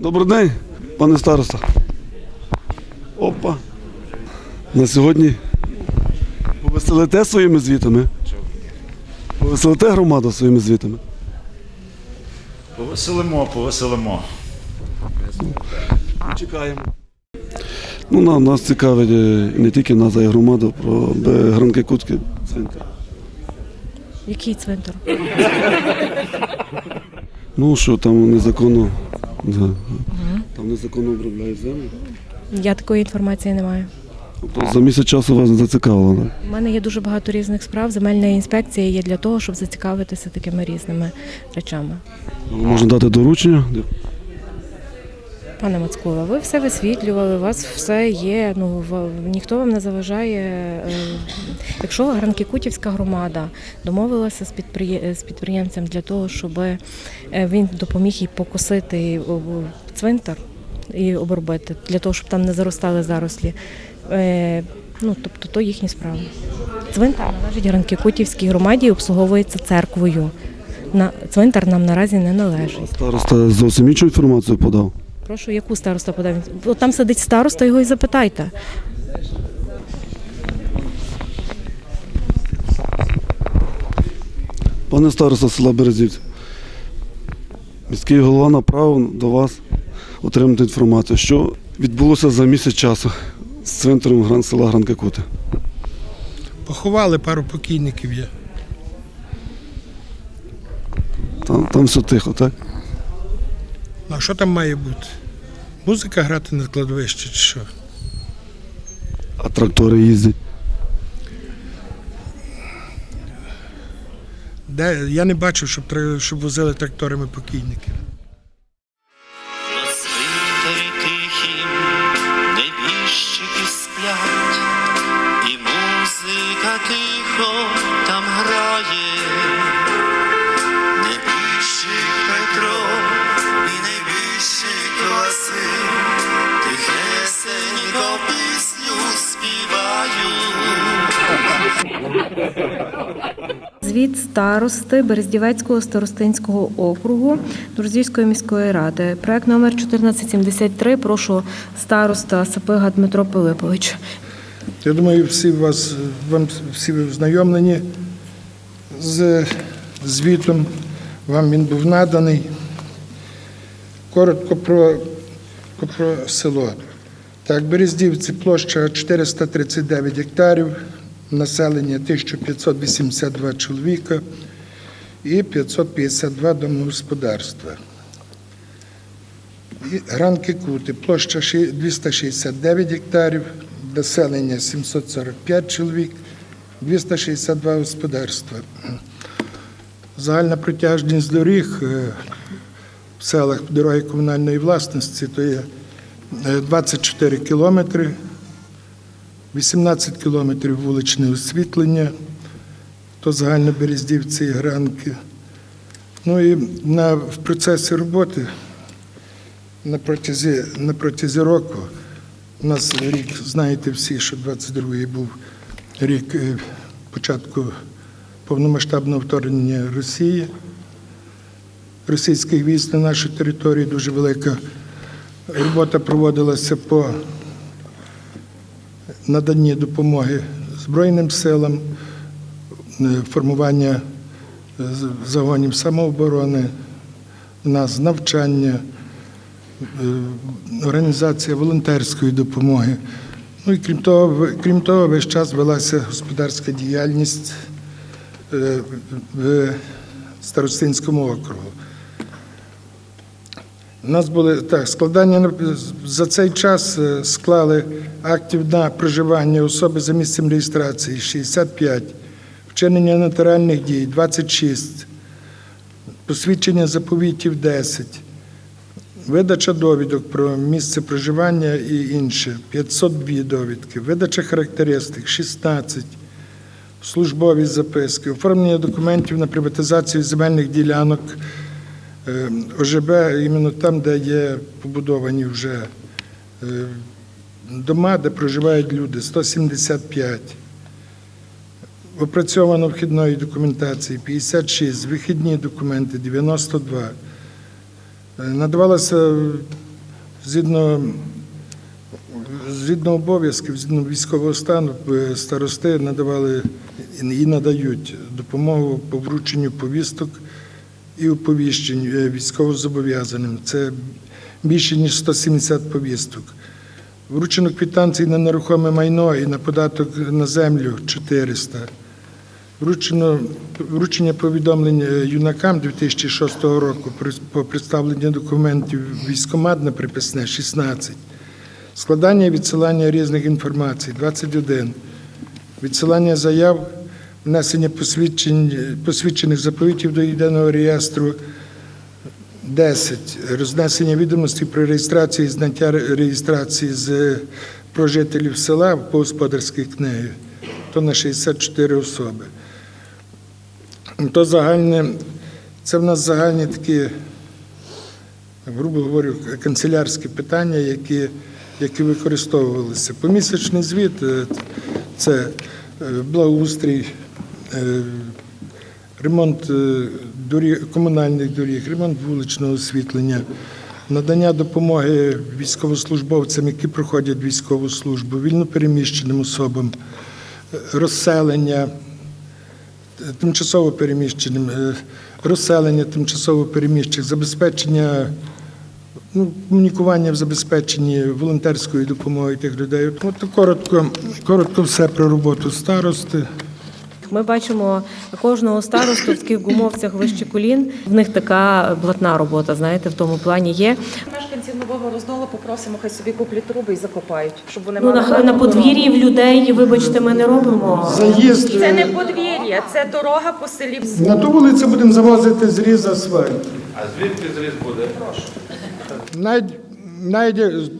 Добрий день, пане староста. Опа. На сьогодні повеселите своїми звітами. Повеселите громаду своїми звітами. Повеселимо, повеселимо. Чекаємо. Ну, нам, нас цікавить е, не тільки нас, а й громаду про Гранки Кутки цвинтар. Який цвинтар? Ну, що там незаконно. Да. Там незаконно обробляють землю. Я такої інформації не маю. Тобто за місяць часу вас не зацікавило, так? У мене є дуже багато різних справ. Земельна інспекція є для того, щоб зацікавитися такими різними речами. Можна дати доручення. Пане Мацкула, ви все висвітлювали, у вас все є. Ну ніхто вам не заважає. е, Якщо Гранкікутівська громада домовилася з, з підприємцем для того, щоб е, він допоміг їй покосити о, цвинтар і обробити, для того, щоб там не заростали зарослі. е, Ну, тобто, то їхні справи. Цвинтар належить Гранкікутівській громаді і обслуговується церквою. На цвинтар нам наразі не належить. Староста зовсім іншу інформацію подав. Прошу, яку староста подав? От там сидить староста, його і запитайте. Пане староста села Березівці, міський голова направив до вас отримати інформацію, що відбулося за місяць часу з центром гран села Гранка Кути. Поховали пару покійників є. Там, там все тихо, так? А що там має бути? Музика грати на кладовищі чи що? А трактори їздять. Де? Я не бачив, щоб, щоб возили тракторами покійників. Сплять, і музика тихо там грає, Звіт старости Берездівецького старостинського округу Друзівської міської ради. Проект номер 1473. Прошу староста Сапига Дмитро Пилипович. Я думаю, всі вас, вам всі ви з звітом. Вам він був наданий. Коротко про, про село. Так, Берездівці площа 439 гектарів, населення 1582 чоловіка і 552 домогосподарства. Гранки Кути, площа 269 гектарів, населення 745 чоловік, 262 господарства. Загальна протяжність доріг е, в селах дороги комунальної власності то є е, 24 кілометри, 18 кілометрів вуличне освітлення, то загально Берездівці і Гранки. Ну і на, в процесі роботи на протязі, на протязі року. У нас рік, знаєте всі, що 22-й був рік е, початку повномасштабного вторгнення Росії, російських військ на нашу територію. Дуже велика робота проводилася по наданні допомоги Збройним силам, е, формування е, загонів самооборони, у нас навчання е, організація волонтерської допомоги. Ну і крім того, крім того, весь час велася господарська діяльність в Старостинському округу. У нас були так, складання за цей час е, склали актів на проживання особи за місцем реєстрації 65, вчинення нотаріальних дій 26, посвідчення заповітів 10. Видача довідок про місце проживання і інше 502 довідки, видача характеристик 16, службові записки, оформлення документів на приватизацію земельних ділянок ОЖБ, іменно там, де є побудовані вже е, дома, де проживають люди 175. Опрацьовано вхідної документації 56, вихідні документи 92. Е, Надавалася Згідно, згідно обов'язків, згідно військового стану, е, старости надавали і надають допомогу по врученню повісток і оповіщень е, військовозобов'язаним. Це більше ніж 170 повісток. Вручено квитанцій на нерухоме майно і на податок на землю 400. Вручено вручення повідомлень е, юнакам 2006 року по представленню документів військомат на приписне 16. Складання і відсилання різних інформацій 21. Відсилання заяв, внесення посвідчень, посвідчених заповітів до єдиного реєстру 10. Рознесення відомостей про реєстрацію і зняття ре- реєстрації з про жителів села по господарських книгах. То на 64 особи. То загальне, це в нас загальні такі, грубо говорю, канцелярські питання, які, які використовувалися. Помісячний звіт е, це е, благоустрій, ремонт е, доріг, комунальних доріг, ремонт вуличного освітлення, надання допомоги військовослужбовцям, які проходять військову службу, вільнопереміщеним особам, е, розселення тимчасово переміщеним, е, розселення тимчасово переміщених, забезпечення, ну, комунікування в забезпеченні волонтерської допомоги тих людей. От коротко, коротко все про роботу старости. Ми бачимо кожного старосту в таких гумовцях вище колін. В них така блатна робота, знаєте, в тому плані є. Мешканців нового роздолу попросимо, хай собі куплять труби і закопають, щоб вони Ну, мали на, на подвір'ї в людей, вибачте, ми не робимо. Заїзд Це не е, подвір'я, це дорога по селі. на ту вулицю будемо завозити зріз асфальту. А звідки зріз буде? Навіть, навіть вули-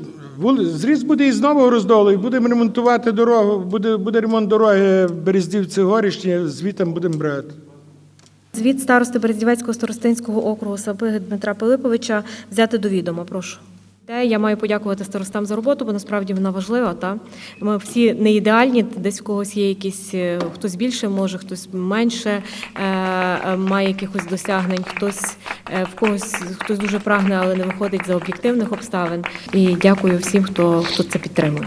зріз буде із нового роздолу, і будемо ремонтувати дорогу. Буде, буде ремонт дороги Берездівці горішні, звітом будемо брати. Звіт старости Берездівецького старостинського округу Сапиги Дмитра Пилиповича взяти до відома. Прошу. Я маю подякувати старостам за роботу, бо насправді вона важлива. Та ми всі не ідеальні. Десь в когось є якісь е, хтось більше може, хтось менше е, е, має якихось досягнень, хтось в когось хтось дуже прагне, але не виходить за об'єктивних обставин. І дякую всім, хто хто це підтримує.